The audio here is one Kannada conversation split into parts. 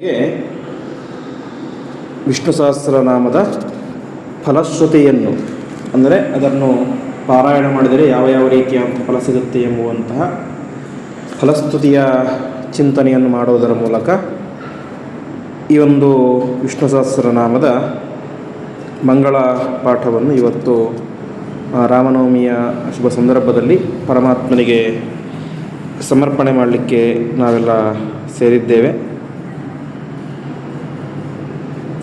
ಹೀಗೆ ವಿಷ್ಣು ಸಹಸ್ರನಾಮದ ಫಲಶ್ರುತಿಯನ್ನು, ಅಂದರೆ ಅದನ್ನು ಪಾರಾಯಣ ಮಾಡಿದರೆ ಯಾವ ಯಾವ ರೀತಿಯಾದಂಥ ಫಲ ಸಿಗುತ್ತೆ ಎಂಬುವಂತಹ ಫಲಸ್ತುತಿಯ ಚಿಂತನೆಯನ್ನು ಮಾಡುವುದರ ಮೂಲಕ ಈ ಒಂದು ವಿಷ್ಣು ಸಹಸ್ರನಾಮದ ಮಂಗಳ ಪಾಠವನ್ನು ಇವತ್ತು ರಾಮನವಮಿಯ ಶುಭ ಸಂದರ್ಭದಲ್ಲಿ ಪರಮಾತ್ಮನಿಗೆ ಸಮರ್ಪಣೆ ಮಾಡಲಿಕ್ಕೆ ನಾವೆಲ್ಲ ಸೇರಿದ್ದೇವೆ.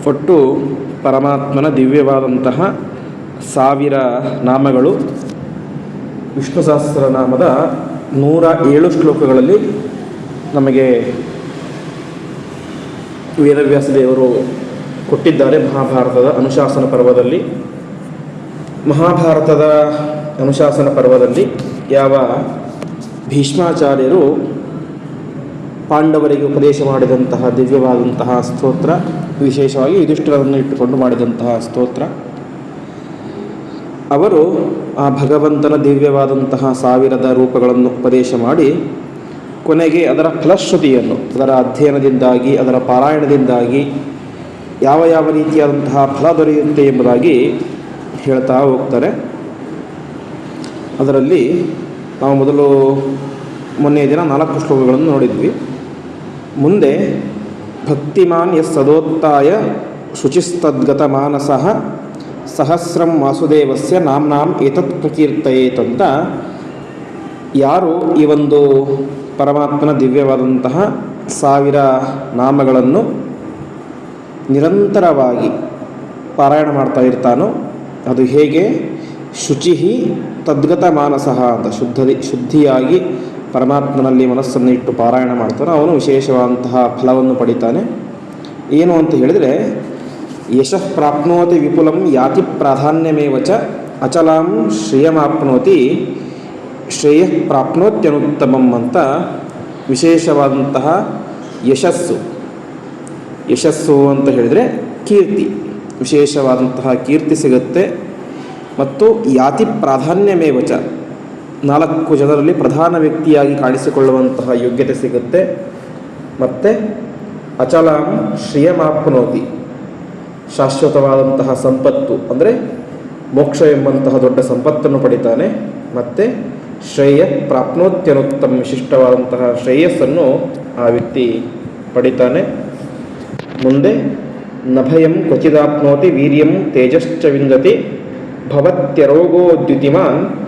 ಒಟ್ಟು ಪರಮಾತ್ಮನ ದಿವ್ಯವಾದಂತಹ ಸಾವಿರ ನಾಮಗಳು ವಿಷ್ಣು ಸಹಸ್ರನಾಮದ ನೂರ ಏಳು ಶ್ಲೋಕಗಳಲ್ಲಿ ನಮಗೆ ವೇದವ್ಯಾಸ ದೇವರು ಕೊಟ್ಟಿದ್ದಾರೆ ಮಹಾಭಾರತದ ಅನುಶಾಸನ ಪರ್ವದಲ್ಲಿ. ಮಹಾಭಾರತದ ಅನುಶಾಸನ ಪರ್ವದಲ್ಲಿ ಯಾವ ಭೀಷ್ಮಾಚಾರ್ಯರು ಪಾಂಡವರಿಗೆ ಉಪದೇಶ ಮಾಡಿದಂತಹ ದಿವ್ಯವಾದಂತಹ ಸ್ತೋತ್ರ ವಿಶೇಷವಾಗಿ ಯುಧಿಷ್ಠಿರವನ್ನು ಇಟ್ಟುಕೊಂಡು ಮಾಡಿದಂತಹ ಸ್ತೋತ್ರ. ಅವರು ಆ ಭಗವಂತನ ದಿವ್ಯವಾದಂತಹ ಸಾವಿರದ ರೂಪಗಳನ್ನು ಉಪದೇಶ ಮಾಡಿ ಕೊನೆಗೆ ಅದರ ಫಲಶ್ರುತಿಯನ್ನು, ಅದರ ಅಧ್ಯಯನದಿಂದಾಗಿ, ಅದರ ಪಾರಾಯಣದಿಂದಾಗಿ ಯಾವ ಯಾವ ರೀತಿಯಾದಂತಹ ಫಲ ದೊರೆಯುತ್ತೆ ಎಂಬುದಾಗಿ ಹೇಳ್ತಾ ಹೋಗ್ತಾರೆ. ಅದರಲ್ಲಿ ನಾವು ಮೊದಲು ಮೊನ್ನೆ ದಿನ ನಾಲ್ಕು ಶ್ಲೋಕಗಳನ್ನು ನೋಡಿದ್ವಿ. ಮುಂದೆ ಭಕ್ತಿಮಾನ್ ಎಸ್ ಸದೋತ್ತಾಯ ಶುಚಿಸ್ತದ್ಗತ ಮಾನಸಃ ಸಹಸ್ರಂ ವಾಸುದೇವಸ್ಯ ನಾಮ್ನಾಂ ಏತತ್ ಪ್ರಕೀರ್ತಯೇತ್ ಅಂತ ಯಾರು ಈ ಒಂದು ಪರಮಾತ್ಮನ ದಿವ್ಯವಾದಂತಹ ಸಾವಿರ ನಾಮಗಳನ್ನು ನಿರಂತರವಾಗಿ ಪಾರಾಯಣ ಮಾಡ್ತಾ ಇರ್ತಾನೋ, ಅದು ಹೇಗೆ? ಶುಚಿ ತದ್ಗತ ಮಾನಸಃ ಅಂತ ಶುದ್ಧಿ ಶುದ್ಧಿಯಾಗಿ ಪರಮಾತ್ಮನಲ್ಲಿ ಮನಸ್ಸನ್ನು ಇಟ್ಟು ಪಾರಾಯಣ ಮಾಡ್ತಾನೋ ಅವನು ವಿಶೇಷವಾದಂತಹ ಫಲವನ್ನು ಪಡಿತಾನೆ. ಏನು ಅಂತ ಹೇಳಿದರೆ, ಯಶಃ ಪ್ರಾಪ್ನೋತಿ ವಿಪುಲಂ ಯಾತಿ ಪ್ರಾಧಾನ್ಯಮೇವ ಚ ಅಚಲಾಂ ಶ್ರೇಯಮಾಪ್ನೋತಿ ಶ್ರೇಯ ಪ್ರಾಪ್ನೋತ್ಯನುತ್ತಮಂ ಅಂತ ವಿಶೇಷವಾದಂತಹ ಯಶಸ್ಸು. ಯಶಸ್ಸು ಅಂತ ಹೇಳಿದರೆ ಕೀರ್ತಿ. ವಿಶೇಷವಾದಂತಹ ಕೀರ್ತಿ ಸಿಗುತ್ತೆ. ಮತ್ತು ಯಾತಿ ಪ್ರಾಧಾನ್ಯಮೇವಚ ನಾಲ್ಕು ಜನರಲ್ಲಿ ಪ್ರಧಾನ ವ್ಯಕ್ತಿಯಾಗಿ ಕಾಣಿಸಿಕೊಳ್ಳುವಂತಹ ಯೋಗ್ಯತೆ ಸಿಗುತ್ತೆ. ಮತ್ತು ಅಚಲಾಂ ಶ್ರಿಯಮಾಪ್ನೋತಿ. ಶಾಶ್ವತವಾದಂತಹ ಸಂಪತ್ತು, ಅಂದರೆ ಮೋಕ್ಷ ಎಂಬಂತಹ ದೊಡ್ಡ ಸಂಪತ್ತನ್ನು ಪಡಿತಾನೆ. ಮತ್ತು ಶ್ರೇಯ ಪ್ರಾಪ್ನೋತ್ಯನುತ್ತಮ ವಿಶಿಷ್ಟವಾದಂತಹ ಶ್ರೇಯಸ್ಸನ್ನು ಆ ವ್ಯಕ್ತಿ ಪಡಿತಾನೆ. ಮುಂದೆ ನಭಯಂ ಕ್ವಚಿದಾಪ್ನೋತಿ ವೀರ್ಯಂ ತೇಜಶ್ಚ ವಿಂದತಿ ಭವತ್ಯರೋಗೋದ್ಯುತಿಮಾನ್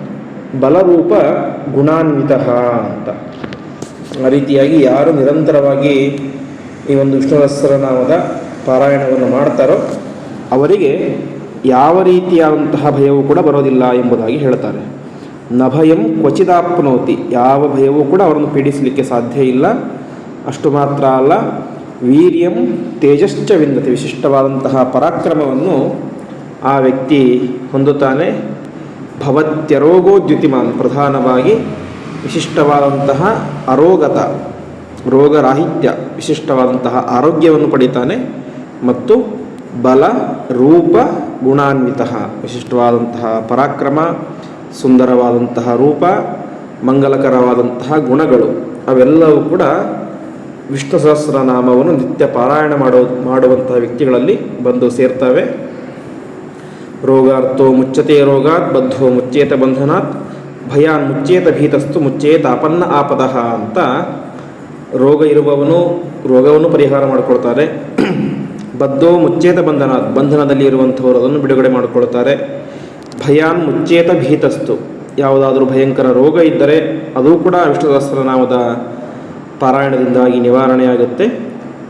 ಬಲರೂಪ ಗುಣಾನ್ವಿತ ಅಂತ. ಆ ರೀತಿಯಾಗಿ ಯಾರು ನಿರಂತರವಾಗಿ ಈ ಒಂದು ವಿಷ್ಣುರಸ್ತ್ರನಾಮದ ಪಾರಾಯಣವನ್ನು ಮಾಡ್ತಾರೋ ಅವರಿಗೆ ಯಾವ ರೀತಿಯಾದಂತಹ ಭಯವೂ ಕೂಡ ಬರೋದಿಲ್ಲ ಎಂಬುದಾಗಿ ಹೇಳ್ತಾರೆ. ನಭಯಂ ಕ್ವಚಿತಾಪ್ನೋತಿ ಯಾವ ಭಯವೂ ಕೂಡ ಅವರನ್ನು ಪೀಡಿಸಲಿಕ್ಕೆ ಸಾಧ್ಯ ಇಲ್ಲ. ಅಷ್ಟು ಮಾತ್ರ ಅಲ್ಲ, ವೀರ್ಯಂ ತೇಜಶ್ಚ ವಿಂದತಿ, ವಿಶಿಷ್ಟವಾದಂತಹ ಪರಾಕ್ರಮವನ್ನು ಆ ವ್ಯಕ್ತಿ ಹೊಂದುತ್ತಾನೆ. ಭವತ್ಯರೋಗೋದ್ಯುತಿಮಾನ್ ಪ್ರಧಾನವಾಗಿ ವಿಶಿಷ್ಟವಾದಂತಹ ಅರೋಗತ, ರೋಗರಾಹಿತ್ಯ ವಿಶಿಷ್ಟವಾದಂತಹ ಆರೋಗ್ಯವನ್ನು ಪಡಿತಾನೆ ಮತ್ತು ಬಲ, ರೂಪ, ಗುಣಾನ್ವಿತ ವಿಶಿಷ್ಟವಾದಂತಹ ಪರಾಕ್ರಮ, ಸುಂದರವಾದಂತಹ ರೂಪ, ಮಂಗಲಕರವಾದಂತಹ ಗುಣಗಳು ಅವೆಲ್ಲವೂ ಕೂಡ ವಿಷ್ಣು ಸಹಸ್ರನಾಮವನ್ನು ನಿತ್ಯ ಪಾರಾಯಣ ಮಾಡೋ, ಮಾಡುವಂತಹ ವ್ಯಕ್ತಿಗಳಲ್ಲಿ ಬಂದು ಸೇರ್ತವೆ. ರೋಗಾರ್ಥೋ ಮುಚ್ಚತೆ ರೋಗಾತ್, ಬದ್ಧೋ ಮುಚ್ಚೇತ ಬಂಧನಾತ್, ಭಯಾನ್ ಮುಚ್ಚೇತ ಭೀತಸ್ತು ಮುಚ್ಚೇತ ಅಪನ್ನ ಆಪದಃ ಅಂತ ರೋಗ ಇರುವವನು ರೋಗವನ್ನು ಪರಿಹಾರ ಮಾಡಿಕೊಳ್ತಾರೆ. ಬದ್ಧೋ ಮುಚ್ಚೇತ ಬಂಧನಾತ್, ಬಂಧನದಲ್ಲಿ ಇರುವಂಥವರು ಅದನ್ನು ಬಿಡುಗಡೆ ಮಾಡಿಕೊಳ್ತಾರೆ. ಭಯಾನ್ ಮುಚ್ಚೇತ ಭೀತಸ್ತು ಯಾವುದಾದರೂ ಭಯಂಕರ ರೋಗ ಇದ್ದರೆ ಅದು ಕೂಡ ವಿಷ್ಣು ಸಹಸ್ರನಾಮದ ಪಾರಾಯಣದಿಂದಾಗಿ ನಿವಾರಣೆಯಾಗುತ್ತೆ.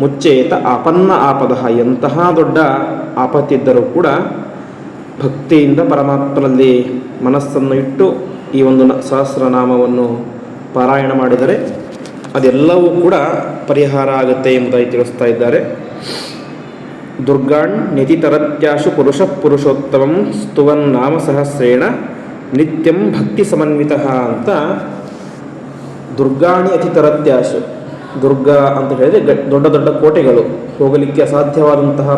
ಮುಚ್ಚೇತ ಆಪನ್ನ ಆಪದ, ಎಂತಹ ದೊಡ್ಡ ಆಪತ್ತಿದ್ದರೂ ಕೂಡ ಭಕ್ತಿಯಿಂದ ಪರಮಾತ್ಮನಲ್ಲಿ ಮನಸ್ಸನ್ನು ಇಟ್ಟು ಈ ಒಂದು ಸಹಸ್ರನಾಮವನ್ನು ಪಾರಾಯಣ ಮಾಡಿದರೆ ಅದೆಲ್ಲವೂ ಕೂಡ ಪರಿಹಾರ ಆಗುತ್ತೆ ಎಂಬುದಾಗಿ ತಿಳಿಸ್ತಾ ಇದ್ದಾರೆ. ದುರ್ಗಾಣ್ ನಿತಿತರತ್ಯಾಶು ಪುರುಷ ಪುರುಷೋತ್ತಮಂ ಸ್ತುವನ್ ನಾಮ ಸಹಸ್ರೇಣ ನಿತ್ಯಂ ಭಕ್ತಿ ಸಮನ್ವಿತ ಅಂತ ದುರ್ಗಾಣಿ ಅತಿತರತ್ಯಾಶು, ದುರ್ಗಾ ಅಂತ ಹೇಳಿದರೆ ದೊಡ್ಡ ದೊಡ್ಡ ಕೋಟೆಗಳು ಹೋಗಲಿಕ್ಕೆ ಅಸಾಧ್ಯವಾದಂತಹ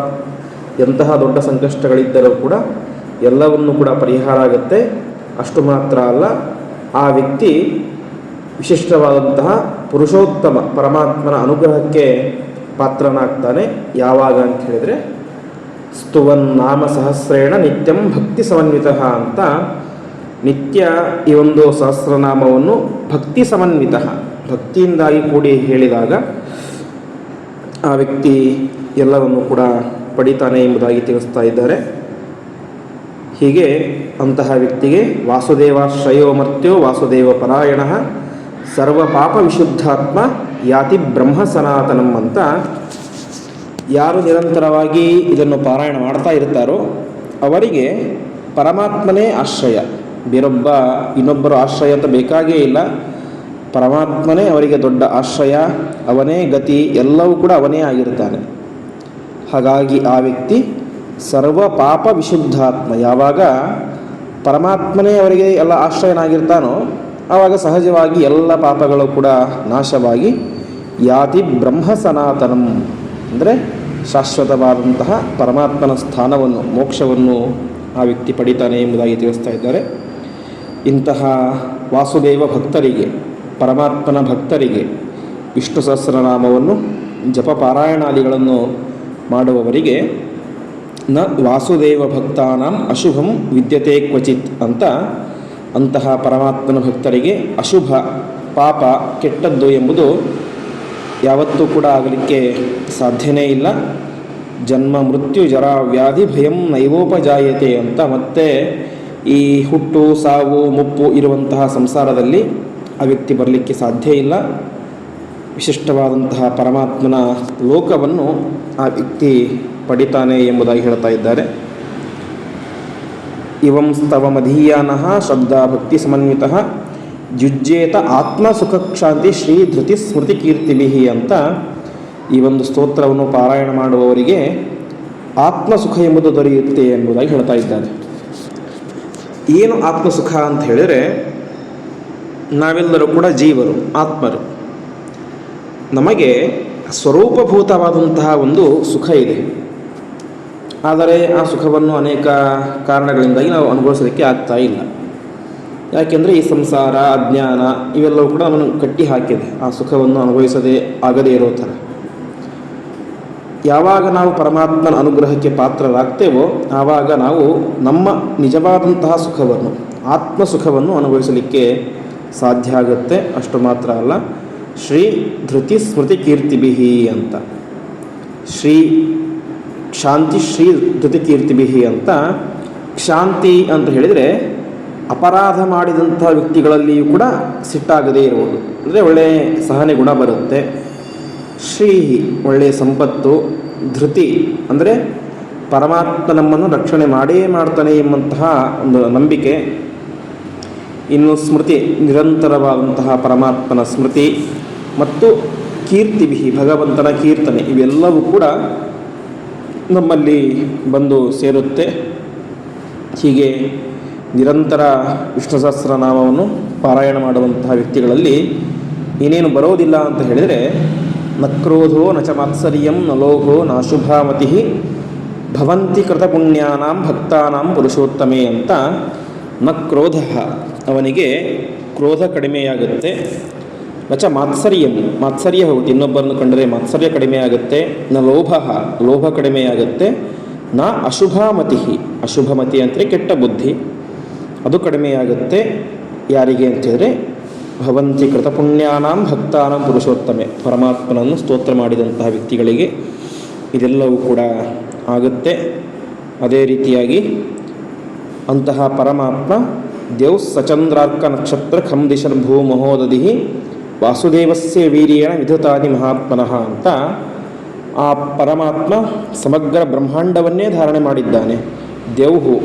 ಎಂತಹ ದೊಡ್ಡ ಸಂಕಷ್ಟಗಳಿದ್ದರೂ ಕೂಡ ಎಲ್ಲವನ್ನು ಕೂಡ ಪರಿಹಾರ ಆಗುತ್ತೆ. ಅಷ್ಟು ಮಾತ್ರ ಅಲ್ಲ, ಆ ವ್ಯಕ್ತಿ ವಿಶಿಷ್ಟವಾದಂತಹ ಪುರುಷೋತ್ತಮ ಪರಮಾತ್ಮನ ಅನುಗ್ರಹಕ್ಕೆ ಪಾತ್ರನಾಗ್ತಾನೆ. ಯಾವಾಗ ಅಂತ ಹೇಳಿದರೆ, ಸ್ತುವನ್ ನಾಮ ಸಹಸ್ರೇಣ ನಿತ್ಯಂ ಭಕ್ತಿ ಸಮನ್ವಿತ ಅಂತ ನಿತ್ಯ ಈ ಒಂದು ಸಹಸ್ರನಾಮವನ್ನು ಭಕ್ತಿ ಸಮನ್ವಿತ, ಭಕ್ತಿಯಿಂದಾಗಿ ಕೂಡಿ ಹೇಳಿದಾಗ ಆ ವ್ಯಕ್ತಿ ಎಲ್ಲವನ್ನು ಕೂಡ ಪಡಿತಾನೆ ಎಂಬುದಾಗಿ ತಿಳಿಸ್ತಾ ಇದ್ದಾರೆ. ಹೀಗೆ ಅಂತಹ ವ್ಯಕ್ತಿಗೆ ವಾಸುದೇವಾಶ್ರಯೋ ಮರ್ತ್ಯೋ ವಾಸುದೇವ ಪರಾಯಣ ಸರ್ವ ಪಾಪ ವಿಶುದ್ಧಾತ್ಮ ಯಾತಿ ಬ್ರಹ್ಮ ಸನಾತನಂ ಅಂತ ಯಾರು ನಿರಂತರವಾಗಿ ಇದನ್ನು ಪಾರಾಯಣ ಮಾಡ್ತಾ ಇರ್ತಾರೋ ಅವರಿಗೆ ಪರಮಾತ್ಮನೇ ಆಶ್ರಯ. ಬೇರೊಬ್ಬ ಇನ್ನೊಬ್ಬರು ಆಶ್ರಯ ಅಂತ ಬೇಕಾಗೇ ಇಲ್ಲ. ಪರಮಾತ್ಮನೇ ಅವರಿಗೆ ದೊಡ್ಡ ಆಶ್ರಯ. ಅವನೇ ಗತಿ ಎಲ್ಲವೂ ಕೂಡ ಅವನೇ ಆಗಿರ್ತಾನೆ. ಹಾಗಾಗಿ ಆ ವ್ಯಕ್ತಿ ಸರ್ವ ಪಾಪ ವಿಶುದ್ಧಾತ್ಮ ಯಾವಾಗ ಪರಮಾತ್ಮನೇ ಅವರಿಗೆ ಎಲ್ಲ ಆಶ್ರಯನಾಗಿರ್ತಾನೋ, ಆವಾಗ ಸಹಜವಾಗಿ ಎಲ್ಲ ಪಾಪಗಳು ಕೂಡ ನಾಶವಾಗಿ ಯಾತಿ ಬ್ರಹ್ಮ ಸನಾತನಂ. ಅಂದರೆ ಶಾಶ್ವತವಾದಂತಹ ಪರಮಾತ್ಮನ ಸ್ಥಾನವನ್ನು, ಮೋಕ್ಷವನ್ನು ಆ ವ್ಯಕ್ತಿ ಪಡಿತಾನೆ ಎಂಬುದಾಗಿ ತಿಳಿಸ್ತಾ ಇದ್ದಾರೆ. ಇಂತಹ ವಾಸುದೇವ ಭಕ್ತರಿಗೆ, ಪರಮಾತ್ಮನ ಭಕ್ತರಿಗೆ ವಿಷ್ಣು ಸಹಸ್ರನಾಮವನ್ನು ಜಪ ಪಾರಾಯಣಾದಿಗಳನ್ನು ಮಾಡುವವರಿಗೆ ನ ವಾಸುದೇವ ಭಕ್ತಾನಾಂ ಅಶುಭಂ ವಿದ್ಯತೆ ಕ್ವಚಿತ್ ಅಂತ ಅಂತಹ ಪರಮಾತ್ಮನ ಭಕ್ತರಿಗೆ ಅಶುಭ, ಪಾಪ ಕೆಟ್ಟದ್ದು ಎಂಬುದು ಯಾವತ್ತೂ ಕೂಡ ಆಗಲಿಕ್ಕೆ ಸಾಧ್ಯನೇ ಇಲ್ಲ. ಜನ್ಮ, ಮೃತ್ಯು, ಜರ, ವ್ಯಾಧಿ, ಭಯಂ ನೈವೋಪಜಾಯತೆ ಅಂತ ಮತ್ತೆ ಈ ಹುಟ್ಟು, ಸಾವು, ಮುಪ್ಪು ಇರುವಂತಹ ಸಂಸಾರದಲ್ಲಿ ಆ ವ್ಯಕ್ತಿ ಬರಲಿಕ್ಕೆ ಸಾಧ್ಯ ಇಲ್ಲ. ವಿಶಿಷ್ಟವಾದಂತಹ ಪರಮಾತ್ಮನ ಲೋಕವನ್ನು ಆ ವ್ಯಕ್ತಿ ಪಡಿತಾನೆ ಎಂಬುದಾಗಿ ಹೇಳ್ತಾ ಇದ್ದಾರೆ. ಇವಂ ಸ್ತವ ಮಧೀಯಾನಃ ಶ್ರದ್ಧಾ ಭಕ್ತಿ ಸಮನ್ವಿತ ಜುಜ್ಜೇತ ಆತ್ಮ ಸುಖ ಕ್ಷಾಂತಿ ಶ್ರೀ ಧೃತಿ ಸ್ಮೃತಿ ಕೀರ್ತಿಭಿ ಅಂತ ಈ ಒಂದು ಸ್ತೋತ್ರವನ್ನು ಪಾರಾಯಣ ಮಾಡುವವರಿಗೆ ಆತ್ಮ ಸುಖ ಎಂಬುದು ದೊರೆಯುತ್ತೆ ಎಂಬುದಾಗಿ ಹೇಳ್ತಾ ಇದ್ದಾರೆ. ಏನು ಆತ್ಮ ಸುಖ ಅಂತ ಹೇಳಿದರೆ ನಾವೆಲ್ಲರೂ ಕೂಡ ಜೀವರು, ಆತ್ಮರು. ನಮಗೆ ಸ್ವರೂಪಭೂತವಾದಂತಹ ಒಂದು ಸುಖ ಇದೆ. ಆದರೆ ಆ ಸುಖವನ್ನು ಅನೇಕ ಕಾರಣಗಳಿಂದಾಗಿ ನಾವು ಅನುಭವಿಸೋದಕ್ಕೆ ಆಗ್ತಾ ಇಲ್ಲ. ಯಾಕೆಂದರೆ ಈ ಸಂಸಾರ, ಅಜ್ಞಾನ ಇವೆಲ್ಲವೂ ಕೂಡ ಅವನು ಕಟ್ಟಿ ಹಾಕಿದೆ. ಆ ಸುಖವನ್ನು ಅನುಭವಿಸದೇ ಆಗದೇ ಇರೋ ಥರ. ಯಾವಾಗ ನಾವು ಪರಮಾತ್ಮನ ಅನುಗ್ರಹಕ್ಕೆ ಪಾತ್ರರಾಗ್ತೇವೋ, ಆವಾಗ ನಾವು ನಮ್ಮ ನಿಜವಾದಂತಹ ಸುಖವನ್ನು ಆತ್ಮ ಸುಖವನ್ನು ಅನುಭವಿಸಲಿಕ್ಕೆ ಸಾಧ್ಯ ಆಗುತ್ತೆ. ಅಷ್ಟು ಮಾತ್ರ ಅಲ್ಲ. ಶ್ರೀ ಧೃತಿ ಸ್ಮೃತಿ ಕೀರ್ತಿಭಿಹಿ ಅಂತ. ಶ್ರೀ ಶಾಂತಿ ಶ್ರೀ ಧೃತಿ ಕೀರ್ತಿಭಿಹಿ ಅಂತ ಶಾಂತಿ ಅಂತ ಹೇಳಿದರೆ ಅಪರಾಧ ಮಾಡಿದಂಥ ವ್ಯಕ್ತಿಗಳಲ್ಲಿಯೂ ಕೂಡ ಸಿಟ್ಟಾಗದೇ ಇರುವುದು. ಅಂದರೆ ಒಳ್ಳೆಯ ಸಹನೆ ಗುಣ ಬರುತ್ತೆ. ಶ್ರೀ ಒಳ್ಳೆಯ ಸಂಪತ್ತು, ಧೃತಿ ಅಂದರೆ ಪರಮಾತ್ಮ ನಮ್ಮನ್ನು ರಕ್ಷಣೆ ಮಾಡೇ ಮಾಡ್ತಾನೆ ಎಂಬಂತಹ ಒಂದು ನಂಬಿಕೆ. ಇನ್ನು ಸ್ಮೃತಿ, ನಿರಂತರವಾದಂತಹ ಪರಮಾತ್ಮನ ಸ್ಮೃತಿ ಮತ್ತು ಕೀರ್ತಿಬಿಹಿ ಭಗವಂತನ ಕೀರ್ತನೆ, ಇವೆಲ್ಲವೂ ಕೂಡ ನಮ್ಮಲ್ಲಿ ಬಂದು ಸೇರುತ್ತೆ. ಹೀಗೆ ನಿರಂತರ ವಿಷ್ಣು ಸಹಸ್ರನಾಮವನ್ನು ಪಾರಾಯಣ ಮಾಡುವಂತಹ ವ್ಯಕ್ತಿಗಳಲ್ಲಿ ಏನೇನು ಬರೋದಿಲ್ಲ ಅಂತ ಹೇಳಿದರೆ ನ ಕ್ರೋಧೋ ನ ಚ ಮಾತ್ಸರ್ಯಂ ನ ಲೋಭೋ ನಾಶುಭಾಮತಿ ಭವಂತಿ ಕೃತಪುಣ್ಯಾನಾಂ ಭಕ್ತಾನಾಂ ಪುರುಷೋತ್ತಮೆ ಅಂತ ನ ಕ್ರೋಧ ಅವನಿಗೆ ಕ್ರೋಧ ಕಡಿಮೆಯಾಗುತ್ತೆ. ನಚ ಮಾತ್ಸರ್ಯಂ ಮಾತ್ಸರ್ಯ ಹೌದು. ಇನ್ನೊಬ್ಬರನ್ನು ಕಂಡರೆ ಮಾತ್ಸರ್ಯ ಕಡಿಮೆಯಾಗುತ್ತೆ, ನ ಲೋಭ ಲೋಭ ಕಡಿಮೆಯಾಗುತ್ತೆ, ನ ಅಶುಭಮತಿ ಅಶುಭಮತಿ ಅಂದರೆ ಕೆಟ್ಟ ಬುದ್ಧಿ. ಅದು ಕಡಿಮೆಯಾಗುತ್ತೆ. ಯಾರಿಗೆ ಅಂತೇಳಿದ್ರೆ ಭವಂತಿ ಕೃತಪುಣ್ಯಾನಾಂ ಭಕ್ತಾನಾಂ ಪುರುಷೋತ್ತಮೆ. ಪರಮಾತ್ಮನನ್ನು ಸ್ತೋತ್ರ ಮಾಡಿದಂತಹ ವ್ಯಕ್ತಿಗಳಿಗೆ ಇದೆಲ್ಲವೂ ಕೂಡ ಆಗುತ್ತೆ. ಅದೇ ರೀತಿಯಾಗಿ ಅಂತಹ ಪರಮಾತ್ಮ, ದೇವ್ ಸಚಂದ್ರಾರ್ಕ ನಕ್ಷತ್ರ ಖಂ ದಿಶನ್ ಭೂ ಮಹೋದಧಿ ವಾಸುದೇವಸ್ಯ ವೀರ್ಯೇಣ ವಿಧುತಾದಿ ಮಹಾತ್ಮನಃ ಅಂತ ಆ ಪರಮಾತ್ಮ ಸಮಗ್ರ ಬ್ರಹ್ಮಾಂಡವನ್ನೇ ಧಾರಣೆ ಮಾಡಿದ್ದಾನೆ. ದೇವ್ಹು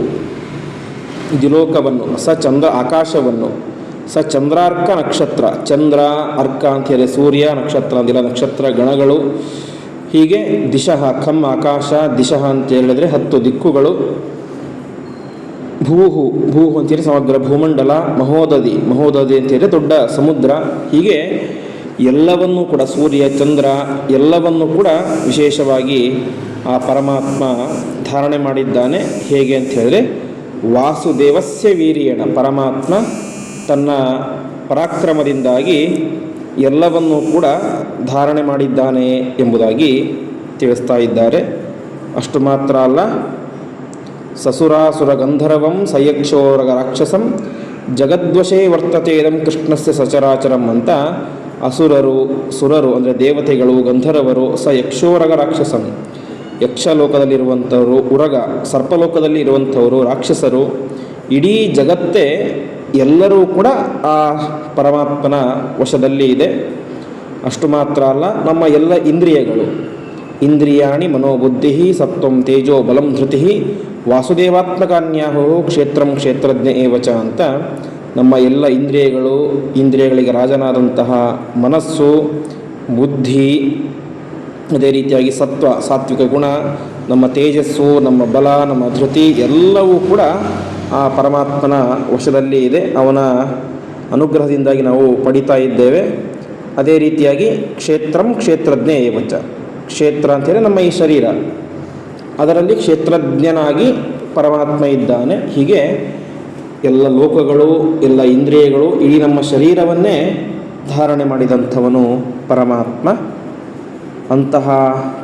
ದಿಲೋಕವನ್ನು ಸ ಚಂದ್ರ ಆಕಾಶವನ್ನು, ಸ ಚಂದ್ರಾರ್ಕ ನಕ್ಷತ್ರ, ಚಂದ್ರ, ಅರ್ಕ ಅಂತ ಹೇಳಿ ಸೂರ್ಯ ನಕ್ಷತ್ರ ಅಂದಿಲ್ಲ ನಕ್ಷತ್ರ, ಗಣಗಳು, ಹೀಗೆ ದಿಶಃ ಖಮ್ ಆಕಾಶ ದಿಶಃ ಅಂತ ಹೇಳಿದರೆ ಹತ್ತು ದಿಕ್ಕುಗಳು ಭೂಹು ಭೂಹು ಅಂತೇಳಿ ಸಮಗ್ರ ಭೂಮಂಡಲ ಮಹೋದಧಿ ಮಹೋದಧಿ ಅಂತೇಳಿ ದೊಡ್ಡ ಸಮುದ್ರ. ಹೀಗೆ ಎಲ್ಲವನ್ನೂ ಕೂಡ ಸೂರ್ಯ, ಚಂದ್ರ ಎಲ್ಲವನ್ನೂ ಕೂಡ ವಿಶೇಷವಾಗಿ ಆ ಪರಮಾತ್ಮ ಧಾರಣೆ ಮಾಡಿದ್ದಾನೆ. ಹೇಗೆ ಅಂತ ಹೇಳಿದ್ರೆ, ವಾಸುದೇವಸ್ಯ ವೀರ್ಯಣ, ಪರಮಾತ್ಮ ತನ್ನ ಪರಾಕ್ರಮದಿಂದಾಗಿ ಎಲ್ಲವನ್ನೂ ಕೂಡ ಧಾರಣೆ ಮಾಡಿದ್ದಾನೆ ಎಂಬುದಾಗಿ ತಿಳಿಸ್ತಾ ಇದ್ದಾರೆ. ಅಷ್ಟು ಮಾತ್ರ ಅಲ್ಲ ಸಸುರಾಸುರ ಗಂಧರ್ವಂ ಸಯಕ್ಷೋರಗ ರಾಕ್ಷಸಂ ಜಗದ್ವಶೇ ವರ್ತತೆ ಇದಂ ಕೃಷ್ಣಸ್ಯ ಸಚರಾಚರಂ ಅಂತ ಅಸುರರು, ಸುರರು ಅಂದರೆ ದೇವತೆಗಳು, ಗಂಧರ್ವರು ಸ ಯಕ್ಷೋರಗ ರಾಕ್ಷಸಂ ಯಕ್ಷಲೋಕದಲ್ಲಿರುವಂಥವರು, ಉರಗ ಸರ್ಪಲೋಕದಲ್ಲಿ ಇರುವಂಥವರು ರಾಕ್ಷಸರು, ಇಡೀ ಜಗತ್ತೇ ಎಲ್ಲರೂ ಕೂಡ ಆ ಪರಮಾತ್ಮನ ವಶದಲ್ಲಿ ಇದೆ. ಅಷ್ಟು ಮಾತ್ರ ಅಲ್ಲ, ನಮ್ಮ ಎಲ್ಲ ಇಂದ್ರಿಯಗಳು. ಇಂದ್ರಿಯಾಣಿ ಮನೋಬುದ್ಧಿ ಸತ್ವಂ ತೇಜೋ ಬಲಂ ಧೃತಿ ವಾಸುದೇವಾತ್ಮಕಾನ್ಯಾಹೋ ಕ್ಷೇತ್ರಂ ಕ್ಷೇತ್ರಜ್ಞ ಏವಚ ಅಂತ ನಮ್ಮ ಎಲ್ಲ ಇಂದ್ರಿಯಗಳು ಇಂದ್ರಿಯಗಳಿಗೆ ರಾಜನಾದಂತಹ ಮನಸ್ಸು, ಬುದ್ಧಿ, ಅದೇ ರೀತಿಯಾಗಿ ಸತ್ವ, ಸಾತ್ವಿಕ ಗುಣ, ನಮ್ಮ ತೇಜಸ್ಸು, ನಮ್ಮ ಬಲ, ನಮ್ಮ ಧೃತಿ ಎಲ್ಲವೂ ಕೂಡ ಆ ಪರಮಾತ್ಮನ ವಶದಲ್ಲಿ ಇದೆ. ಅವನ ಅನುಗ್ರಹದಿಂದಾಗಿ ನಾವು ಪಡಿತಾ ಇದ್ದೇವೆ. ಅದೇ ರೀತಿಯಾಗಿ ಕ್ಷೇತ್ರಂ ಕ್ಷೇತ್ರಜ್ಞ ಏವಚ. ಕ್ಷೇತ್ರ ಅಂತೇಳಿ ನಮ್ಮ ಈ ಶರೀರ. ಅದರಲ್ಲಿ ಕ್ಷೇತ್ರಜ್ಞನಾಗಿ ಪರಮಾತ್ಮ ಇದ್ದಾನೆ. ಹೀಗೆ ಎಲ್ಲ ಲೋಕಗಳು, ಎಲ್ಲ ಇಂದ್ರಿಯಗಳು ಇಡೀ ನಮ್ಮ ಶರೀರವನ್ನೇ ಧಾರಣೆ ಮಾಡಿದಂಥವನು ಪರಮಾತ್ಮ. ಅಂತಹ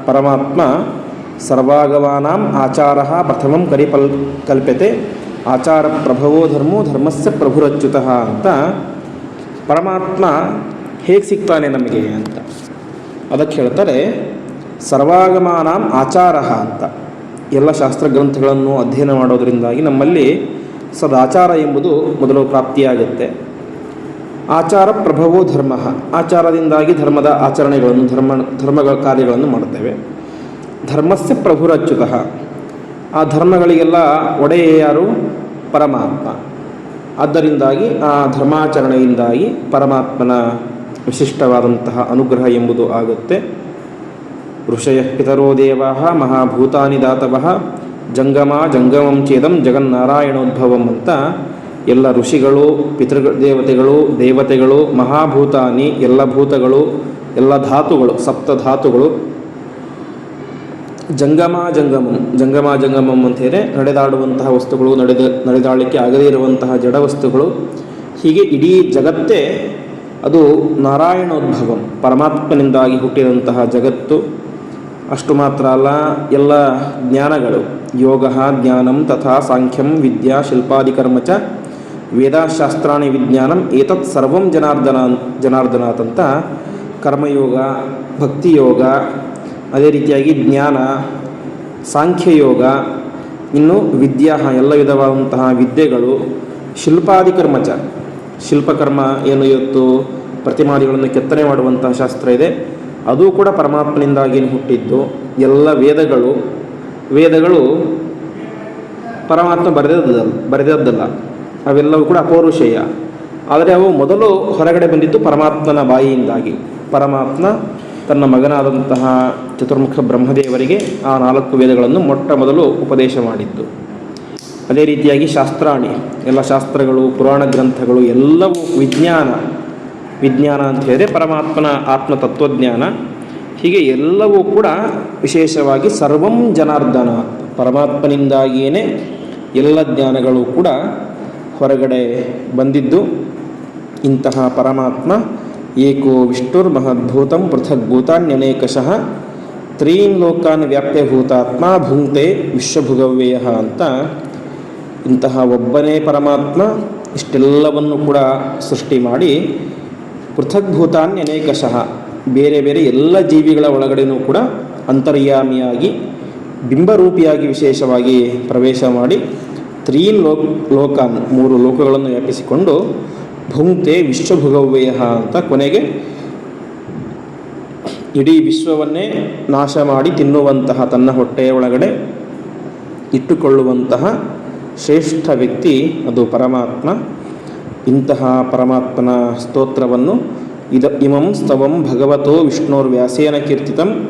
ಪರಮಾತ್ಮ ಸರ್ವಾಗವಾನಾಂ ಆಚಾರ ಪ್ರಥಮಂ ಕರಿಪಲ್, ಕಲ್ಪ್ಯತೆ. ಆಚಾರ ಪ್ರಭವೋ ಧರ್ಮೋ ಧರ್ಮಸ್ಯ ಪ್ರಭುರಚ್ಯುತ ಅಂತ ಪರಮಾತ್ಮ ಹೇಗೆ ಸಿಗ್ತಾನೆ ನಮಗೆ ಅಂತ. ಅದಕ್ಕೆ ಹೇಳ್ತಾರೆ ಸರ್ವಾಗಮಾನಾಂ ಆಚಾರ ಅಂತ. ಎಲ್ಲ ಶಾಸ್ತ್ರ ಗ್ರಂಥಗಳನ್ನು ಅಧ್ಯಯನ ಮಾಡೋದರಿಂದಾಗಿ ನಮ್ಮಲ್ಲಿ ಸದಾಚಾರ ಎಂಬುದು ಮೊದಲು ಪ್ರಾಪ್ತಿಯಾಗುತ್ತೆ. ಆಚಾರ ಪ್ರಭವೋ ಧರ್ಮ. ಆಚಾರದಿಂದಾಗಿ ಧರ್ಮದ ಆಚರಣೆಗಳನ್ನು, ಧರ್ಮ, ಧರ್ಮಗಳ ಕಾರ್ಯಗಳನ್ನು ಮಾಡುತ್ತೇವೆ. ಧರ್ಮಸ್ಯ ಪ್ರಭುರಚ್ಯುತ. ಆ ಧರ್ಮಗಳಿಗೆಲ್ಲ ಒಡೆಯ ಯಾರು? ಪರಮಾತ್ಮ. ಆದ್ದರಿಂದಾಗಿ ಆ ಧರ್ಮಾಚರಣೆಯಿಂದಾಗಿ ಪರಮಾತ್ಮನ ವಿಶಿಷ್ಟವಾದಂತಹ ಅನುಗ್ರಹ ಎಂಬುದು ಆಗುತ್ತೆ. ಋಷಯ ಪಿತರೋ ದೇವಾ ಮಹಾಭೂತಾನಿ ದಾತವಃ ಜಂಗಮ ಜಂಗಮಂ ಚೇದಂ ಜಗನ್ನಾರಾಯಣೋದ್ಭವಂ ಅಂತ ಎಲ್ಲ ಋಷಿಗಳು ಪಿತೃ ದೇವತೆಗಳು ದೇವತೆಗಳು ಮಹಾಭೂತಾನಿ, ಎಲ್ಲ ಭೂತಗಳು, ಎಲ್ಲ ಧಾತುಗಳು, ಸಪ್ತ ಧಾತುಗಳು. ಜಂಗಮ ಜಂಗಮಂ ಜಂಗಮ ಜಂಗಮಂ ಅಂತ ಹೇಳಿ ನಡೆದಾಡುವಂತಹ ವಸ್ತುಗಳು, ನಡೆದ, ನಡೆದಾಡಲಿಕ್ಕೆ ಆಗದೇ ಇರುವಂತಹ ಜಡ ವಸ್ತುಗಳು. ಹೀಗೆ ಇಡೀ ಜಗತ್ತೇ ಅದು ನಾರಾಯಣೋದ್ಭವಂ, ಪರಮಾತ್ಮನಿಂದಾಗಿ ಹುಟ್ಟಿದಂತಹ ಜಗತ್ತು. ಅಷ್ಟು ಮಾತ್ರ ಅಲ್ಲ, ಎಲ್ಲ ಜ್ಞಾನಗಳು. ಯೋಗ ಜ್ಞಾನಂ ತಥಾ ಸಾಂಖ್ಯಂ ವಿದ್ಯಾ ಶಿಲ್ಪಾದಿಕರ್ಮ ಚ ವೇದಾಶಾಸ್ತ್ರಾಣಿ ವಿಜ್ಞಾನಂ ಏತತ್ ಸರ್ವಂ ಜನಾರ್ದನ ಜನಾರ್ದನಾಥಂತ ಕರ್ಮಯೋಗ, ಭಕ್ತಿಯೋಗ, ಅದೇ ರೀತಿಯಾಗಿ ಜ್ಞಾನ, ಸಾಂಖ್ಯಯೋಗ, ಇನ್ನು ವಿದ್ಯಾ ಎಲ್ಲ ವಿಧವಾದಂತಹ ವಿದ್ಯೆಗಳು, ಶಿಲ್ಪಾದಿಕರ್ಮ ಚ. ಶಿಲ್ಪಕರ್ಮ ಏನು ಇವತ್ತು ಪ್ರತಿಮಾದಿಗಳನ್ನು ಕೆತ್ತನೆ ಮಾಡುವಂತಹ ಶಾಸ್ತ್ರ ಇದೆ. ಅದು ಕೂಡ ಪರಮಾತ್ಮನಿಂದಾಗಿ ಹುಟ್ಟಿದ್ದು. ಎಲ್ಲ ವೇದಗಳು ವೇದಗಳು ಪರಮಾತ್ಮ ಬರೆದದ್ದಲ್ಲ ಬರೆದದ್ದಲ್ಲ. ಅವೆಲ್ಲವೂ ಕೂಡ ಅಪೌರುಷೇಯ. ಆದರೆ ಅವು ಮೊದಲು ಹೊರಗಡೆ ಬಂದಿದ್ದು ಪರಮಾತ್ಮನ ಬಾಯಿಯಿಂದಾಗಿ. ಪರಮಾತ್ಮ ತನ್ನ ಮಗನಾದಂತಹ ಚತುರ್ಮುಖ ಬ್ರಹ್ಮದೇವರಿಗೆ ಆ ನಾಲ್ಕು ವೇದಗಳನ್ನು ಮೊಟ್ಟ ಮೊದಲು ಉಪದೇಶ ಮಾಡಿದ್ದು. ಅದೇ ರೀತಿಯಾಗಿ ಶಾಸ್ತ್ರಾಣಿ, ಎಲ್ಲ ಶಾಸ್ತ್ರಗಳು, ಪುರಾಣ ಗ್ರಂಥಗಳು ಎಲ್ಲವೂ ವಿಜ್ಞಾನ ವಿಜ್ಞಾನ ಅಂತ ಹೇಳಿದ್ರೆ ಪರಮಾತ್ಮನ ಆತ್ಮ ತತ್ವಜ್ಞಾನ ಹೀಗೆ ಎಲ್ಲವೂ ಕೂಡ ವಿಶೇಷವಾಗಿ ಸರ್ವಂ ಜನಾರ್ದನ ಪರಮಾತ್ಮನಿಂದಾಗಿಯೇ ಎಲ್ಲ ಜ್ಞಾನಗಳು ಕೂಡ ಹೊರಗಡೆ ಬಂದಿದ್ದು, ಇಂತಹ ಪರಮಾತ್ಮ ಏಕೋ ವಿಷ್ಣುರ್ಮಹದ್ಭೂತಂ ಪೃಥಗ್ಭೂತಾನ್ಯನೇಕಶಃ ತ್ರೀನ್ ಲೋಕಾನ್ ವ್ಯಾಪ್ಯ ಭೂತಾತ್ಮ ಭುಂಕ್ತೆ ವಿಶ್ವಭುಗವ್ಯಯ ಅಂತ ಇಂತಹ ಒಬ್ಬನೇ ಪರಮಾತ್ಮ ಇಷ್ಟೆಲ್ಲವನ್ನು ಕೂಡ ಸೃಷ್ಟಿ ಮಾಡಿ ಪೃಥಗ್ಭೂತಾನ್ಯನೇಕಶಃ. ಬೇರೆ ಬೇರೆ ಎಲ್ಲ ಜೀವಿಗಳ ಒಳಗಡೆನೂ ಕೂಡ ಅಂತರ್ಯಾಮಿಯಾಗಿ, ಬಿಂಬರೂಪಿಯಾಗಿ ವಿಶೇಷವಾಗಿ ಪ್ರವೇಶ ಮಾಡಿ ತ್ರೀನ್ ಲೋಕ್, ಲೋಕಾನ್ ಮೂರು ಲೋಕಗಳನ್ನು ವ್ಯಾಪಿಸಿಕೊಂಡು ಭುಂಕ್ತೆ ವಿಶ್ವಭುಗವ್ಯಯ ಅಂತ ಕೊನೆಗೆ ಇಡೀ ವಿಶ್ವವನ್ನೇ ನಾಶ ಮಾಡಿ ತಿನ್ನುವಂತಹ, ತನ್ನ ಹೊಟ್ಟೆಯ ಒಳಗಡೆ ಇಟ್ಟುಕೊಳ್ಳುವಂತಹ ಶ್ರೇಷ್ಠ ವ್ಯಕ್ತಿ ಅದು ಪರಮಾತ್ಮ. ಇಂತಹ ಪರಮಾತ್ಮನ ಸ್ತೋತ್ರವನ್ನು ಇದ ಇಮಂ ಸ್ತವಂ ಭಗವತೋ ವಿಷ್ಣೋರ್ವ್ಯಾಸೇನ ಕೀರ್ತಿತಂ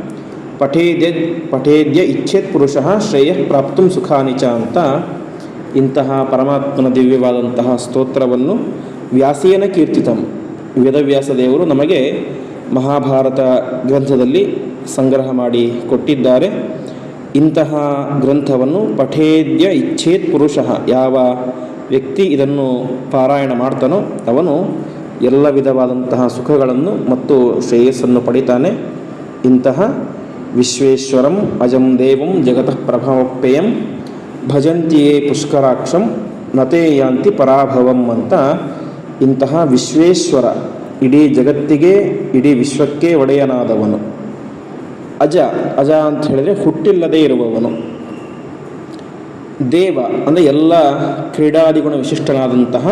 ಪಠೇದ್ಯ ಪಠೇದ್ಯ ಇಚ್ಛೇತ್ ಪುರುಷ ಶ್ರೇಯ ಪ್ರಾಪ್ತು ಸುಖಾನಿಚ ಅಂತ ಇಂತಹ ಪರಮಾತ್ಮನ ದಿವ್ಯವಾದಂತಹ ಸ್ತೋತ್ರವನ್ನು ವ್ಯಾಸೇನ ಕೀರ್ತಿತಂ ವೇದವ್ಯಾಸ ದೇವರು ನಮಗೆ ಮಹಾಭಾರತ ಗ್ರಂಥದಲ್ಲಿ ಸಂಗ್ರಹ ಮಾಡಿ ಕೊಟ್ಟಿದ್ದಾರೆ. ಇಂತಹ ಗ್ರಂಥವನ್ನು ಪಠೇದ್ಯ ಇಚ್ಛೇತ್ ಪುರುಷ ಯಾವ ವ್ಯಕ್ತಿ ಇದನ್ನು ಪಾರಾಯಣ ಮಾಡ್ತಾನೋ, ಅವನು ಎಲ್ಲ ವಿಧವಾದಂತಹ ಸುಖಗಳನ್ನು ಮತ್ತು ಶ್ರೇಯಸ್ಸನ್ನು ಪಡಿತಾನೆ. ಇಂತಹ ವಿಶ್ವೇಶ್ವರಂ ಅಜಂ ದೇವಂ ಜಗತಃ ಪ್ರಭಾವಪ್ಪೆಯಂ ಭಜಂತಿಯೇ ಪುಷ್ಕರಾಕ್ಷಂ ನತೇ ಯಾಂತಿ ಪರಾಭವಂ ಅಂತ ಇಂತಹ ವಿಶ್ವೇಶ್ವರ ಇಡೀ ಜಗತ್ತಿಗೆ, ಇಡೀ ವಿಶ್ವಕ್ಕೆ ಒಡೆಯನಾದವನು. ಅಜ ಅಜ ಅಂತ ಹೇಳಿದರೆ ಹುಟ್ಟಿಲ್ಲದೆ ಇರುವವನು. ದೇವ ಅಂದರೆ ಎಲ್ಲ ಕ್ರೀಡಾದಿಗುಣ ವಿಶಿಷ್ಟನಾದಂತಹ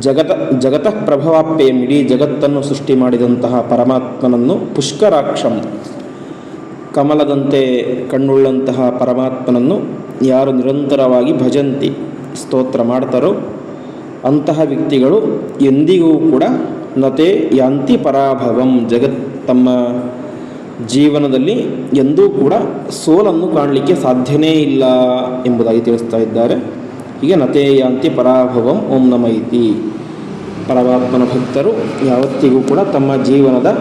ಜಗತ, ಜಗತಃ ಪ್ರಭವಾಪ್ಯೆಯಂ ಇಡೀ ಜಗತ್ತನ್ನು ಸೃಷ್ಟಿ ಮಾಡಿದಂತಹ ಪರಮಾತ್ಮನನ್ನು ಪುಷ್ಕರಾಕ್ಷಂ, ಕಮಲದಂತೆ ಕಣ್ಣುಳ್ಳಂತಹ ಪರಮಾತ್ಮನನ್ನು ಯಾರು ನಿರಂತರವಾಗಿ ಭಜಂತಿ, ಸ್ತೋತ್ರ ಮಾಡ್ತಾರೋ ಅಂತಹ ವ್ಯಕ್ತಿಗಳು ಎಂದಿಗೂ ಕೂಡ ನತೆ ಯಾಂತಿ ಪರಾಭವಂ ಜಗತ್ ತಮ್ಮ ಜೀವನದಲ್ಲಿ ಎಂದೂ ಕೂಡ ಸೋಲನ್ನು ಕಾಣಲಿಕ್ಕೆ ಸಾಧ್ಯನೇ ಇಲ್ಲ ಎಂಬುದಾಗಿ ತಿಳಿಸ್ತಾ ಇದ್ದಾರೆ. ಹೀಗೆ ನತೇಯಾಂತಿ ಪರಾಭವಂ ಓಂ ನಮ ಇತಿ. ಪರಮಾತ್ಮನ ಭಕ್ತರು ಯಾವತ್ತಿಗೂ ಕೂಡ ತಮ್ಮ ಜೀವನದ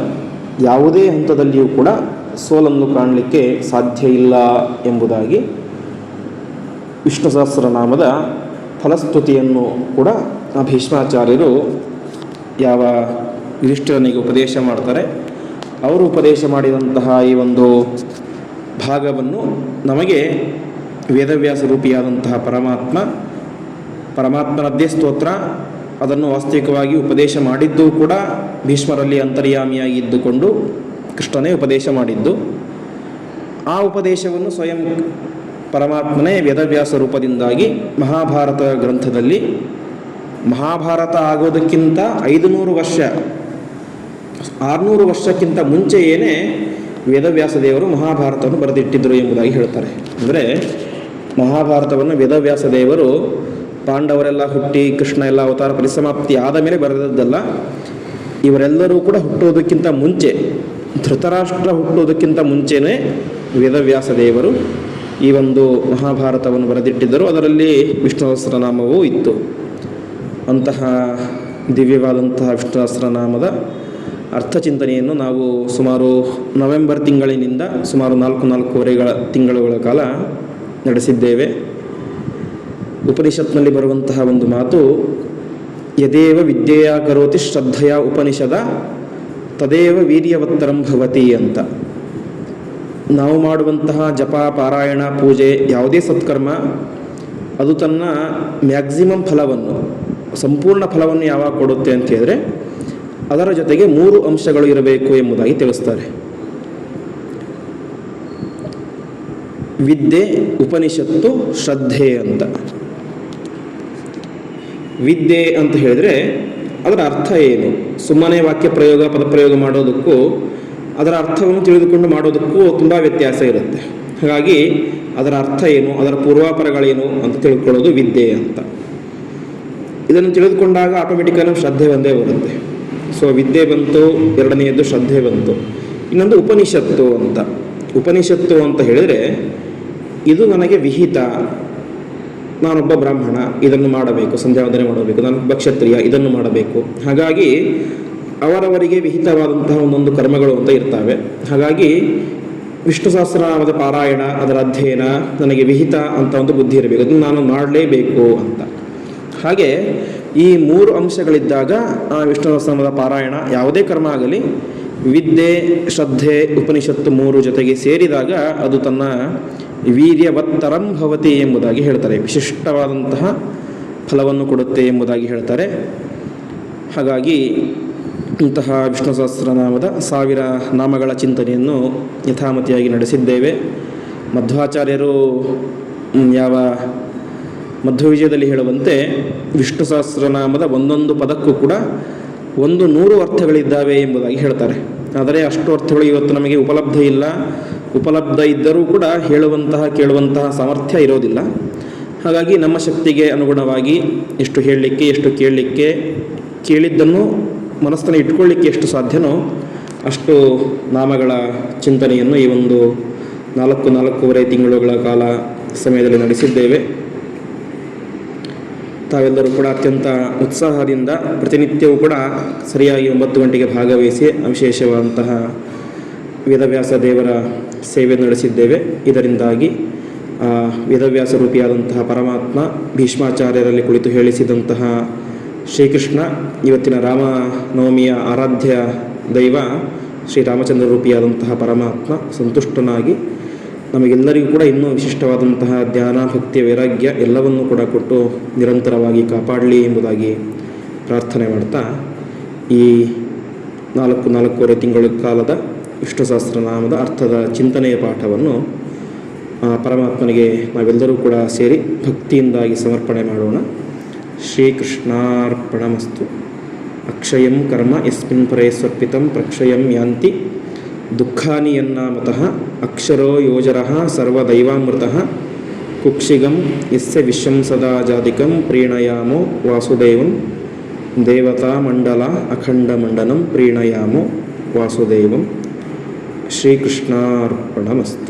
ಯಾವುದೇ ಹಂತದಲ್ಲಿಯೂ ಕೂಡ ಸೋಲನ್ನು ಕಾಣಲಿಕ್ಕೆ ಸಾಧ್ಯ ಇಲ್ಲ ಎಂಬುದಾಗಿ ವಿಷ್ಣು ಸಹಸ್ರನಾಮದ ಫಲಸ್ತುತಿಯನ್ನು ಕೂಡ ಭೀಷ್ಮಾಚಾರ್ಯರು ಯಾವ ಯುಧಿಷ್ಠಿರನಿಗೆ ಉಪದೇಶ ಮಾಡ್ತಾರೆ. ಅವರು ಉಪದೇಶ ಮಾಡಿದಂತಹ ಈ ಒಂದು ಭಾಗವನ್ನು ನಮಗೆ ವೇದವ್ಯಾಸ ರೂಪಿಯಾದಂತಹ ಪರಮಾತ್ಮ ಪರಮಾತ್ಮನದ್ದೇ ಸ್ತೋತ್ರ ಅದನ್ನು ವಾಸ್ತವಿಕವಾಗಿ ಉಪದೇಶ ಮಾಡಿದ್ದು ಕೂಡ ಭೀಷ್ಮರಲ್ಲಿ ಅಂತರ್ಯಾಮಿಯಾಗಿ ಇದ್ದುಕೊಂಡು ಕೃಷ್ಣನೇ ಉಪದೇಶ ಮಾಡಿದ್ದು. ಆ ಉಪದೇಶವನ್ನು ಸ್ವಯಂ ಪರಮಾತ್ಮನೇ ವೇದವ್ಯಾಸ ರೂಪದಿಂದಾಗಿ ಮಹಾಭಾರತ ಗ್ರಂಥದಲ್ಲಿ, ಮಹಾಭಾರತ ಆಗೋದಕ್ಕಿಂತ ಐದು ನೂರು ವರ್ಷ ಆರುನೂರು ವರ್ಷಕ್ಕಿಂತ ಮುಂಚೆಯೇ ವೇದವ್ಯಾಸ ದೇವರು ಮಹಾಭಾರತವನ್ನು ಬರೆದಿಟ್ಟಿದ್ದರು ಎಂಬುದಾಗಿ ಹೇಳ್ತಾರೆ. ಅಂದರೆ ಮಹಾಭಾರತವನ್ನು ವೇದವ್ಯಾಸ ದೇವರು ಪಾಂಡವರೆಲ್ಲ ಹುಟ್ಟಿ ಕೃಷ್ಣ ಎಲ್ಲ ಅವತಾರ ಪರಿಸಮಾಪ್ತಿ ಆದ ಮೇಲೆ ಬರೆದದ್ದಲ್ಲ, ಇವರೆಲ್ಲರೂ ಕೂಡ ಹುಟ್ಟುವುದಕ್ಕಿಂತ ಮುಂಚೆ, ಧೃತರಾಷ್ಟ್ರ ಹುಟ್ಟುವುದಕ್ಕಿಂತ ಮುಂಚೆನೇ ವೇದವ್ಯಾಸ ದೇವರು ಈ ಒಂದು ಮಹಾಭಾರತವನ್ನು ಬರೆದಿಟ್ಟಿದ್ದರು. ಅದರಲ್ಲಿ ವಿಷ್ಣು ಸಹಸ್ರನಾಮವೂ ಇತ್ತು. ಅಂತಹ ದಿವ್ಯವಾದಂತಹ ವಿಷ್ಣು ಸಹಸ್ರನಾಮದ ಅರ್ಥಚಿಂತನೆಯನ್ನು ನಾವು ಸುಮಾರು ನವೆಂಬರ್ ತಿಂಗಳಿನಿಂದ ಸುಮಾರು ನಾಲ್ಕು ನಾಲ್ಕೂವರೆಗಳ ತಿಂಗಳುಗಳ ಕಾಲ ನಡೆಸಿದ್ದೇವೆ. ಉಪನಿಷತ್ನಲ್ಲಿ ಬರುವಂತಹ ಒಂದು ಮಾತು, ಯದೇವ ವಿದ್ಯೆಯ ಕರೋತಿ ಶ್ರದ್ಧೆಯ ಉಪನಿಷದ, ತದೇವ ವೀರ್ಯವತ್ತರಂ ಭವತಿ ಅಂತ. ನಾವು ಮಾಡುವಂತಹ ಜಪ, ಪಾರಾಯಣ, ಪೂಜೆ ಯಾವುದೇ ಸತ್ಕರ್ಮ, ಅದು ತನ್ನ ಮ್ಯಾಕ್ಸಿಮಮ್ ಫಲವನ್ನು, ಸಂಪೂರ್ಣ ಫಲವನ್ನು ಯಾವಾಗ ಕೊಡುತ್ತೆ ಅಂತ ಹೇಳಿದ್ರೆ ಅದರ ಜೊತೆಗೆ ಮೂರು ಅಂಶಗಳು ಇರಬೇಕು ಎಂಬುದಾಗಿ ತಿಳಿಸ್ತಾರೆ. ವಿದ್ಯೆ, ಉಪನಿಷತ್ತು, ಶ್ರದ್ಧೆ ಅಂತ. ವಿದ್ಯೆ ಅಂತ ಹೇಳಿದ್ರೆ ಅದರ ಅರ್ಥ ಏನು? ಸುಮ್ಮನೆ ವಾಕ್ಯ ಪ್ರಯೋಗ ಪದ ಪ್ರಯೋಗ ಮಾಡೋದಕ್ಕೂ ಅದರ ಅರ್ಥವನ್ನು ತಿಳಿದುಕೊಂಡು ಮಾಡೋದಕ್ಕೂ ತುಂಬ ವ್ಯತ್ಯಾಸ ಇರುತ್ತೆ. ಹಾಗಾಗಿ ಅದರ ಅರ್ಥ ಏನು? ಅದರ ಪೂರ್ವಾಪರಗಳೇನು ಅಂತ ತಿಳ್ಕೊಳ್ಳೋದು ವಿದ್ಯೆ ಅಂತ. ಇದನ್ನು ತಿಳಿದುಕೊಂಡಾಗ ಆಟೋಮೆಟಿಕಲಿ ಶ್ರದ್ಧೆ ಒಂದೇ ಬರುತ್ತೆ. ಸೊ ವಿದ್ಯೆ ಬಂತು, ಎರಡನೆಯದ್ದು ಶ್ರದ್ಧೆ ಬಂತು. ಇನ್ನೊಂದು ಉಪನಿಷತ್ತು ಅಂತ. ಉಪನಿಷತ್ತು ಅಂತ ಹೇಳಿದರೆ, ಇದು ನನಗೆ ವಿಹಿತ. ನಾನೊಬ್ಬ ಬ್ರಾಹ್ಮಣ, ಇದನ್ನು ಮಾಡಬೇಕು ಸಂಧ್ಯಾವಂದನೆ ಮಾಡಬೇಕು, ನಾನು ಕ್ಷತ್ರಿಯ ಇದನ್ನು ಮಾಡಬೇಕು. ಹಾಗಾಗಿ ಅವರವರಿಗೆ ವಿಹಿತವಾದಂತಹ ಒಂದೊಂದು ಕರ್ಮಗಳು ಅಂತ ಇರ್ತವೆ. ಹಾಗಾಗಿ ವಿಷ್ಣು ಸಹಸ್ರನಾಮದ ಪಾರಾಯಣ, ಅದರ ಅಧ್ಯಯನ ನನಗೆ ವಿಹಿತ ಅಂತ ಒಂದು ಬುದ್ಧಿ ಇರಬೇಕು. ಅದನ್ನು ನಾನು ಮಾಡಲೇಬೇಕು ಅಂತ. ಹಾಗೆ ಈ ಮೂರು ಅಂಶಗಳಿದ್ದಾಗ ಆ ವಿಷ್ಣು ಸಹಸ್ರನಾಮದ ಪಾರಾಯಣ ಯಾವುದೇ ಕರ್ಮ ಆಗಲಿ, ವಿದ್ಯೆ, ಶ್ರದ್ಧೆ, ಉಪನಿಷತ್ತು ಮೂರು ಜೊತೆಗೆ ಸೇರಿದಾಗ ಅದು ತನ್ನ ವೀರ್ಯವತ್ತರಂ ಭವತಿ ಎಂಬುದಾಗಿ ಹೇಳ್ತಾರೆ. ವಿಶಿಷ್ಟವಾದಂತಹ ಫಲವನ್ನು ಕೊಡುತ್ತೆ ಎಂಬುದಾಗಿ ಹೇಳ್ತಾರೆ. ಹಾಗಾಗಿ ಇಂತಹ ವಿಷ್ಣು ಸಹಸ್ರನಾಮದ ಸಾವಿರ ನಾಮಗಳ ಚಿಂತನೆಯನ್ನು ಯಥಾಮತಿಯಾಗಿ ನಡೆಸಿದ್ದೇವೆ. ಮಧ್ವಾಚಾರ್ಯರು ಯಾವ ಮಧ್ವವಿಜಯದಲ್ಲಿ ಹೇಳುವಂತೆ ವಿಷ್ಣು ಸಹಸ್ರನಾಮದ ಒಂದೊಂದು ಪದಕ್ಕೂ ಕೂಡ ಒಂದು ನೂರು ಅರ್ಥಗಳಿದ್ದಾವೆ ಎಂಬುದಾಗಿ ಹೇಳ್ತಾರೆ. ಆದರೆ ಅಷ್ಟು ಅರ್ಥಗಳು ಇವತ್ತು ನಮಗೆ ಉಪಲಬ್ಧ ಇಲ್ಲ. ಉಪಲಬ್ಧ ಇದ್ದರೂ ಕೂಡ ಹೇಳುವಂತಹ, ಕೇಳುವಂತಹ ಸಾಮರ್ಥ್ಯ ಇರೋದಿಲ್ಲ. ಹಾಗಾಗಿ ನಮ್ಮ ಶಕ್ತಿಗೆ ಅನುಗುಣವಾಗಿ ಎಷ್ಟು ಹೇಳಲಿಕ್ಕೆ, ಎಷ್ಟು ಕೇಳಲಿಕ್ಕೆ, ಕೇಳಿದ್ದನ್ನು ಮನಸ್ಸನ್ನು ಇಟ್ಕೊಳ್ಳಿಕ್ಕೆ ಎಷ್ಟು ಸಾಧ್ಯನೋ ಅಷ್ಟು ನಾಮಗಳ ಚಿಂತನೆಯನ್ನು ಈ ಒಂದು ನಾಲ್ಕು, ನಾಲ್ಕೂವರೆ ತಿಂಗಳುಗಳ ಕಾಲ ಸಮಯದಲ್ಲಿ ನಡೆಸಿದ್ದೇವೆ. ತಾವೆಲ್ಲರೂ ಕೂಡ ಅತ್ಯಂತ ಉತ್ಸಾಹದಿಂದ ಪ್ರತಿನಿತ್ಯವೂ ಕೂಡ ಸರಿಯಾಗಿ ಒಂಬತ್ತು ಗಂಟೆಗೆ ಭಾಗವಹಿಸಿ ವಿಶೇಷವಾದಂತಹ ವೇದವ್ಯಾಸ ದೇವರ ಸೇವೆ ನಡೆಸಿದ್ದೇವೆ. ಇದರಿಂದಾಗಿ ವೇದವ್ಯಾಸ ರೂಪಿಯಾದಂತಹ ಪರಮಾತ್ಮ ಭೀಷ್ಮಾಚಾರ್ಯರಲ್ಲಿ ಕುಳಿತು ಹೇಳಿಸಿದಂತಹ ಶ್ರೀಕೃಷ್ಣ, ಇವತ್ತಿನ ರಾಮನವಮಿಯ ಆರಾಧ್ಯ ದೈವ ಶ್ರೀರಾಮಚಂದ್ರ ರೂಪಿಯಾದಂತಹ ಪರಮಾತ್ಮ ಸಂತುಷ್ಟನಾಗಿ ನಮಗೆಲ್ಲರಿಗೂ ಕೂಡ ಇನ್ನೂ ವಿಶಿಷ್ಟವಾದಂತಹ ಧ್ಯಾನ ಭಕ್ತಿಯ ವೈರಾಗ್ಯ ಎಲ್ಲವನ್ನೂ ಕೂಡ ಕೊಟ್ಟು ನಿರಂತರವಾಗಿ ಕಾಪಾಡಲಿ ಎಂಬುದಾಗಿ ಪ್ರಾರ್ಥನೆ ಮಾಡ್ತಾ ಈ ನಾಲ್ಕು ನಾಲ್ಕೂವರೆ ತಿಂಗಳ ಕಾಲದ ವಿಷ್ಣು ಸಹಸ್ರನಾಮದ ಅರ್ಥದ ಚಿಂತನೆಯ ಪಾಠವನ್ನು ಪರಮಾತ್ಮನಿಗೆ ನಾವೆಲ್ಲರೂ ಕೂಡ ಸೇರಿ ಭಕ್ತಿಯಿಂದಾಗಿ ಸಮರ್ಪಣೆ ಮಾಡೋಣ. ಶ್ರೀಕೃಷ್ಣಾರ್ಪಣಮಸ್ತು. ಅಕ್ಷಯಂ ಕರ್ಮ ಯಸ್ಮಿನ್ ಪರೇ ಸ್ವರ್ಪಿತಂ ಪ್ರಕ್ಷಯಂ ಯಾಂತಿ. దుఃఖాని యన్నామత అక్షరో యోజర సర్వదైవామృత కుక్షిగం ఎస్య విశ్వం సదాజాదికం ప్రీణయామో వాసుదేవం దేవతామండల అఖండమండనం ప్రీణయామో వాసుదేవం. శ్రీకృష్ణార్పణమస్తు.